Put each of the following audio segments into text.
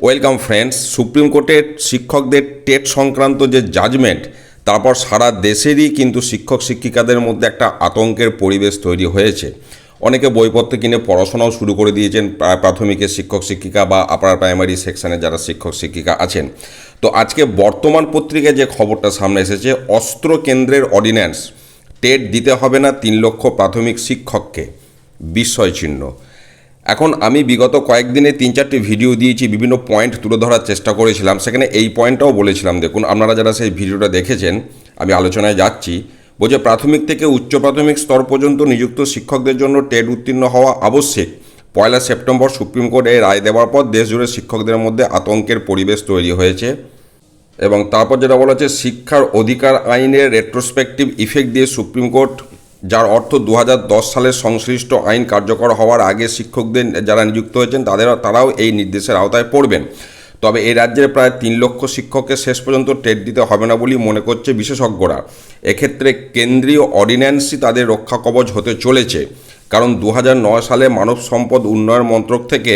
Welcome friends, supreme কোর্টের শিক্ষকদের TET সংক্রান্ত যে জাজমেন্ট, তারপর সারা দেশেরই কিন্তু শিক্ষক শিক্ষিকাদের মধ্যে একটা আতঙ্কের পরিবেশ তৈরি হয়েছে। অনেকে বইপত্র কিনে পড়াশোনাও শুরু করে দিয়েছেন প্রা- প্রাথমিকের শিক্ষক শিক্ষিকা বা আপার প্রাইমারি সেকশনে যারা শিক্ষক শিক্ষিকা আছেন। তো আজকে বর্তমান পত্রিকায় যে খবরটা সামনে এসেছে, অস্ত্র কেন্দ্রের অর্ডিন্যান্স, টেট দিতে হবে না তিন লক্ষ প্রাথমিক শিক্ষককে। বিস্ময় চিহ্ন এখন আমি বিগত কয়েকদিনে তিন চারটি ভিডিও দিয়েছি, বিভিন্ন পয়েন্ট তুলে ধরার চেষ্টা করেছিলাম। সেখানে এই পয়েন্টটাও বলেছিলাম। দেখুন, আপনারা যারা সেই ভিডিওটা দেখেছেন, আমি আলোচনায় যাচ্ছি। বলছে, প্রাথমিক থেকে উচ্চ প্রাথমিক স্তর পর্যন্ত নিযুক্ত শিক্ষকদের জন্য টেট উত্তীর্ণ হওয়া আবশ্যিক। পয়লা সেপ্টেম্বর সুপ্রিম কোর্ট এই রায় দেওয়ার পর দেশজুড়ে শিক্ষকদের মধ্যে আতঙ্কের পরিবেশ তৈরি হয়েছে। এবং তারপর যেটা বলা হচ্ছে, শিক্ষার অধিকার আইনের রেট্রোস্পেক্টিভ ইফেক্ট দিয়ে সুপ্রিম কোর্ট যার অর্থ দু হাজার দশ সালের সংশ্লিষ্ট আইন কার্যকর হওয়ার আগে শিক্ষকদের যারা নিযুক্ত হয়েছেন, তাদের, তারাও এই নির্দেশের আওতায় পড়বেন। তবে এই রাজ্যের প্রায় তিন লক্ষ শিক্ষককে শেষ পর্যন্ত টেট দিতে হবে না বলেই মনে করছে বিশেষজ্ঞরা। এক্ষেত্রে কেন্দ্রীয় অর্ডিন্যান্সই তাদের রক্ষা কবচ হতে চলেছে। কারণ দু হাজার নয় সালে মানব সম্পদ উন্নয়ন মন্ত্রক থেকে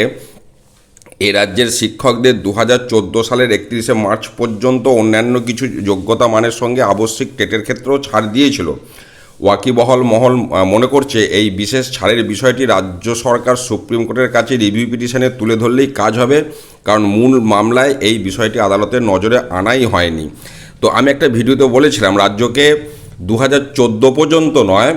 এ রাজ্যের শিক্ষকদের দু হাজার চোদ্দ সালের একত্রিশে মার্চ পর্যন্ত অন্যান্য কিছু যোগ্যতা মানের সঙ্গে আবশ্যিক টেটের ক্ষেত্রেও ছাড় দিয়েছিল। ওয়াকিবহল মহল মনে করছে এই বিশেষ ছাড়ের বিষয়টি রাজ্য সরকার সুপ্রিম কোর্টের কাছে রিভিউ পিটিশনে তুলে ধরলেই কাজ হবে, কারণ মূল মামলায় এই বিষয়টি আদালতের নজরে আনাই হয়নি। তো আমি একটা ভিডিওতে বলেছিলাম, রাজ্যকে দু হাজার চোদ্দ পর্যন্ত নয়,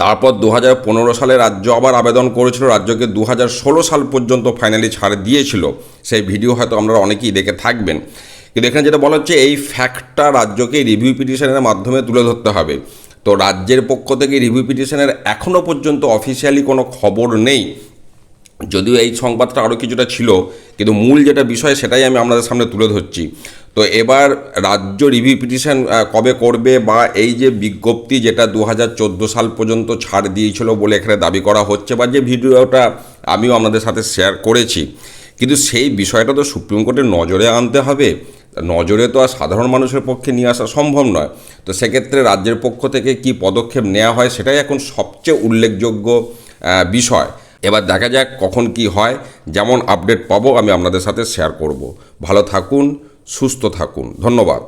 তারপর দু হাজার পনেরো সালে রাজ্য আবার আবেদন করেছিল, রাজ্যকে দু হাজার ষোলো সাল পর্যন্ত ফাইনালি ছাড় দিয়েছিল। সেই ভিডিও হয়তো আপনারা অনেকেই দেখে থাকবেন। কিন্তু এখানে যেটা বলা হচ্ছে, এই ফ্যাক্টটা রাজ্যকে রিভিউ পিটিশনের মাধ্যমে তুলে ধরতে হবে। তো রাজ্যের পক্ষ থেকে রিভিউ পিটিশনের এখনও পর্যন্ত অফিসিয়ালি কোনো খবর নেই। যদিও এই সংবাদটা আরও কিছুটা ছিল, কিন্তু মূল যেটা বিষয় সেটাই আমি আপনাদের সামনে তুলে ধরছি। তো এবার রাজ্য রিভিউ পিটিশন কবে করবে বা এই যে বিজ্ঞপ্তি যেটা দু হাজার চোদ্দ সাল পর্যন্ত ছাড় দিয়েছিল বলে এখানে দাবি করা হচ্ছে বা যে ভিডিওটা আমিও আপনাদের সাথে শেয়ার করেছি। কিন্তু সেই বিষয়টা তো সুপ্রিম কোর্টের নজরে আনতে হবে। নজরে তো আর সাধারণ মানুষের পক্ষে নিয়ে আসা সম্ভব নয়। তো সেক্ষেত্রে রাজ্যের পক্ষ থেকে কি পদক্ষেপ নেওয়া হয় সেটাই এখন সবচেয়ে উল্লেখযোগ্য বিষয়। এবার দেখা যাক কখন কি হয়, যেমন আপডেট পাবো আমি আপনাদের সাথে শেয়ার করব। ভালো থাকুন, সুস্থ থাকুন। ধন্যবাদ।